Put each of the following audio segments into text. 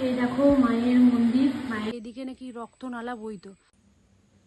এই দেখো মায়ের মন্দির মায়ের এদিকে নাকি রক্ত নালা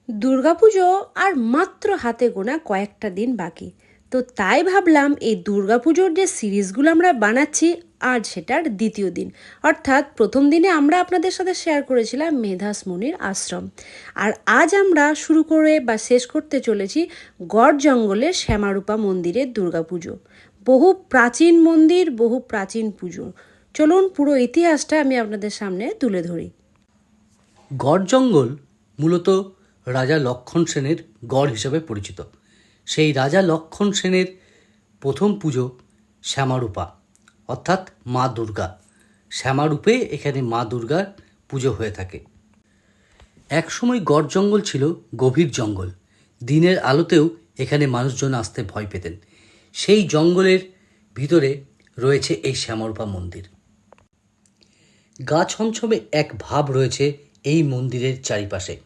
দুর্গাপুজো আর মাত্র হাতে গোনা কয়েকটা দিন বাকি। তো তাই ভাবলাম এই দুর্গাপুজোর যে সিরিজগুলো আমরা বানাচ্ছি আর সেটার দ্বিতীয় দিন। অর্থাৎ প্রথম দিনে আমরা আপনাদের সাথে শেয়ার করেছিলাম মেধাস মুনির আশ্রম। আর আজ আমরা শুরু করে বা শেষ করতে চলেছি গড় জঙ্গলের শ্যামারূপা মন্দিরের দুর্গাপুজো। বহু প্রাচীন মন্দির বহু প্রাচীন পুজো। চলুন পুরো ইতিহাসটা আমি আপনাদের সামনে তুলে ধরি। গড় জঙ্গল মূলত রাজা লক্ষণ সেনের গড় হিসেবে পরিচিত। সেই রাজা লক্ষণ সেনের প্রথম পুজো শ্যামারূপা, অর্থাৎ মা দুর্গা। শ্যামারূপে এখানে মা দুর্গার পুজো হয়ে থাকে। একসময় গড় জঙ্গল ছিল গভীর জঙ্গল। দিনের আলোতেও এখানে মানুষজন আসতে ভয় পেতেন। সেই জঙ্গলের ভিতরে রয়েছে এই শ্যামারূপা মন্দির। গা ছমছমে এক ভাব রয়েছে এই মন্দিরের চারিপাশে।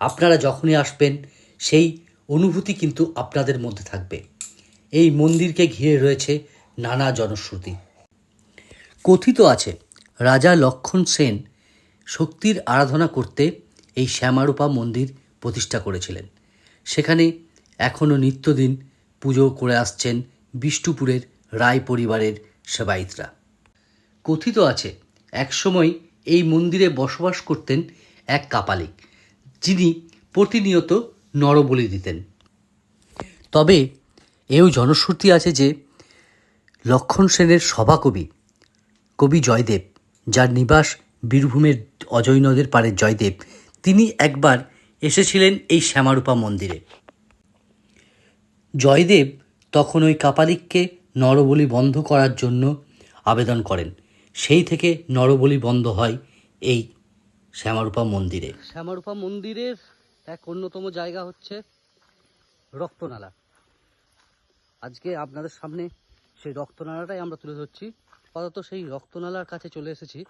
আপনারা যখনই আসবেন, সেই অনুভূতি কিন্তু আপনাদের মধ্যে থাকবে। এই মন্দিরকে ঘিরে রয়েছে নানা জনশ্রুতি। কথিত আছে, রাজা লক্ষণ সেন শক্তির আরাধনা করতে এই শ্যামারূপা মন্দির প্রতিষ্ঠা করেছিলেন। সেখানে এখনও নিত্যদিন পুজো করে আসছেন বিষ্ণুপুরের রায় পরিবারের সেবায়িতরা। কথিত আছে একসময় এই মন্দিরে বসবাস করতেন এক কাপালিক, যিনি প্রতিনিয়ত নরবলি দিতেন। তবে এও জনশ্রুতি আছে যে লক্ষণ সেনের সভাকবি, কবি জয়দেব, যার নিবাস বীরভূমের অজয় নদের পাড়ে জয়দেব, তিনি একবার এসেছিলেন এই শ্যামারূপা মন্দিরে। জয়দেব তখন ওই কাপালিককে নরবলি বন্ধ করার জন্য আবেদন করেন। সেই থেকে নরবলি বন্ধ হয় এই শ্যামারূপা মন্দিরে। শ্যামারূপা মন্দিরের এক অন্যতম জায়গা হচ্ছে রক্তনালা। আজকে আপনাদের সামনে সেই রক্তনালাটাই আমরা তুলে ধরছি। আপাতত সেই রক্তনালার কাছে চলে এসেছি।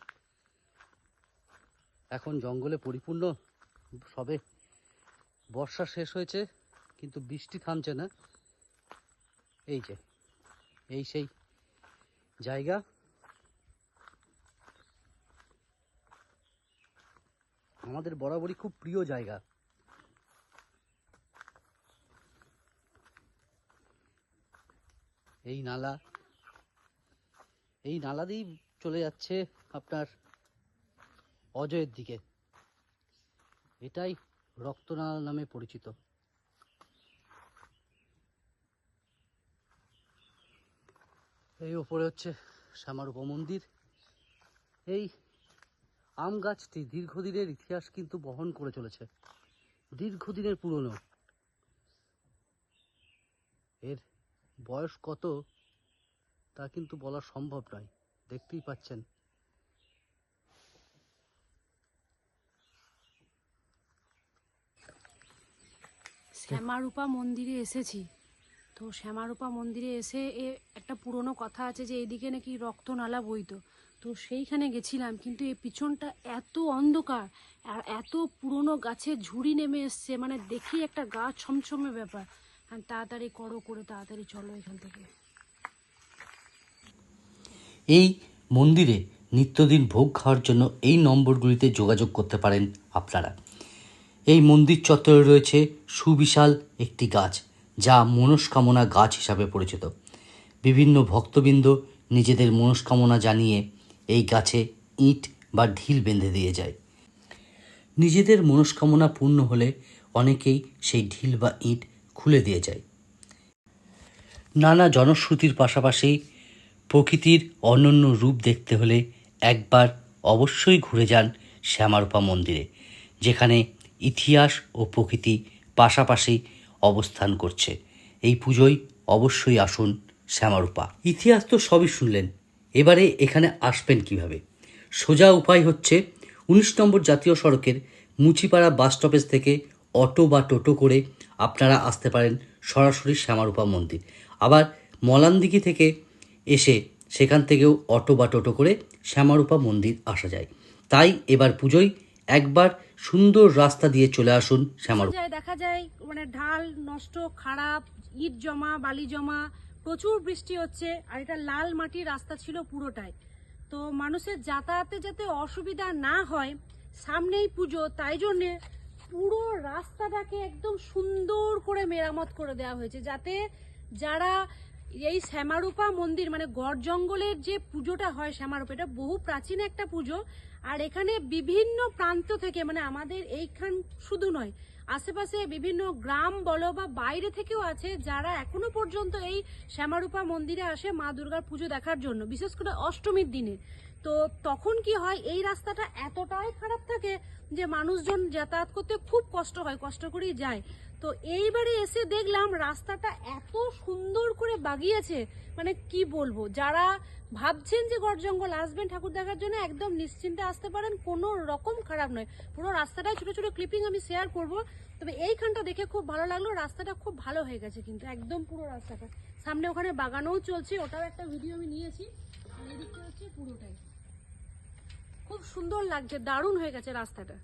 এখন জঙ্গলে পরিপূর্ণ সবে বর্ষা শেষ হয়েছে, কিন্তু বৃষ্টি থামছে না। এই যে, এই সেই জায়গা। আমাদের বরাবরই খুব প্রিয় জায়গা। এই নালা এই নালা দিয়েই চলে যাচ্ছে আপনার অজয়ের দিকে। এটাই রক্তনালা নামে পরিচিত। এই ওপরে হচ্ছে শ্যামারূপা মন্দির। এই আম গাছটি দীর্ঘদিনের ইতিহাস কিন্তু বহন করে চলেছে। দীর্ঘদিনের পুরনো। এর বয়স কত তা কিন্তু বলা সম্ভব নয়। দেখতেই পাচ্ছেন। শ্যামারূপা মন্দিরে এসেছি। তো শ্যামারূপা মন্দিরে এসে একটা পুরনো কথা আছে যে এদিকে নাকি রক্ত নালা বইতো। তো সেইখানে গেছিলাম, কিন্তু এই পিছনটা এত অন্ধকার, আর এত পুরনো গাছের ঝুড়ি নেমে এসছে মানে দেখি একটা গা ছমছমে ব্যাপার। আর তাড়াতাড়ি করো, করে তাড়াতাড়ি চলো এখান থেকে। এই মন্দিরে নিত্যদিন ভোগ খাওয়ার জন্য এই নম্বরগুলিতে যোগাযোগ করতে পারেন আপনারা। এই মন্দির চত্বরে রয়েছে সুবিশাল একটি গাছ, যা মনস্কামনা গাছ হিসাবে পরিচিত। বিভিন্ন ভক্তবৃন্দ নিজেদের মনস্কামনা জানিয়ে এই গাছে ইট বা ঢিল বেঁধে দিয়ে যায়। নিজেদের মনস্কামনা পূর্ণ হলে অনেকেই সেই ঢিল বা ইট খুলে দিয়ে যায়। নানা জনশ্রুতির পাশাপাশি প্রকৃতির অনন্য রূপ দেখতে হলে একবার অবশ্যই ঘুরে যান শ্যামারূপা মন্দিরে, যেখানে ইতিহাস ও প্রকৃতি পাশাপাশি অবস্থান করছে। এই পুজোয় অবশ্যই আসুন শ্যামারূপা। ইতিহাস তো সবই শুনলেন। এবারে এখানে আসবেন কীভাবে? সোজা উপায় হচ্ছে উনিশ নম্বর জাতীয় সড়কের মুচিপাড়া বাস স্টপেজ থেকে অটো বা টোটো করে আপনারা আসতে পারেন সরাসরি শ্যামারূপা মন্দির। আবার মলানদিঘি থেকে এসে সেখান থেকেও অটো বা টোটো করে শ্যামারূপা মন্দির আসা যায়। তাই এবার পুজোয় একবার সুন্দর রাস্তা দিয়ে চলে আসুন শ্যামারূপা। দেখা যায় মানে ঢাল নষ্ট খারাপ ইট জমা বালি জমা প্রচুর বৃষ্টি হচ্ছে আর এটা লাল মাটির রাস্তা ছিল পুরোটাই। তো মানুষের যাতায়াতে যাতে অসুবিধা না হয়, সামনেই পুজো, তাই জন্যে পুরো রাস্তাটাকে একদম সুন্দর করে মেরামত করে দেওয়া হয়েছে, যাতে যারা এই শ্যামারূপা মন্দির মানে গড় জঙ্গলের যে পুজোটা হয়, শ্যামারূপা এটা বহু প্রাচীন একটা পুজো আর এখানে বিভিন্ন প্রান্ত থেকে মানে আমাদের এইখান শুধু নয়, আশেপাশে বিভিন্ন গ্রাম বলো বা বাইরে থেকেও আছে, যারা এখনও পর্যন্ত এই শ্যামারূপা মন্দিরে আসে মা দুর্গার পুজো দেখার জন্য, বিশেষ করে অষ্টমীর দিনে। তো তখন কি হয়, এই রাস্তাটা এতটাই খারাপ থাকে যে মানুষজন যাতায়াত করতে খুব কষ্ট হয়, কষ্ট করেই যায়। তো এইবারে এসে দেখলাম রাস্তাটা এত সুন্দর করে বাগিয়েছে। মানে কি বলব, যারা ভাবছেন যে গড় জঙ্গল আসবেন ঠাকুর দেখার জন্য, একদম নিশ্চিন্তে আসতে পারেন, কোনো রকম খারাপ নয়। পুরো রাস্তাটায় ছোট ছোট ক্লিপিং আমি শেয়ার করব। তবে এইখানটা দেখে খুব ভালো লাগল, রাস্তাটা খুব ভালো হয়ে গেছে কিন্তু, একদম পুরো রাস্তাটা। সামনে ওখানে বাগানও চলছে, ওটাও একটা ভিডিও আমি নিয়েছি। এদিকটা হচ্ছে পুরোটাই। খুব সুন্দর লাগছে, দারুণ হয়ে গেছে রাস্তাটা।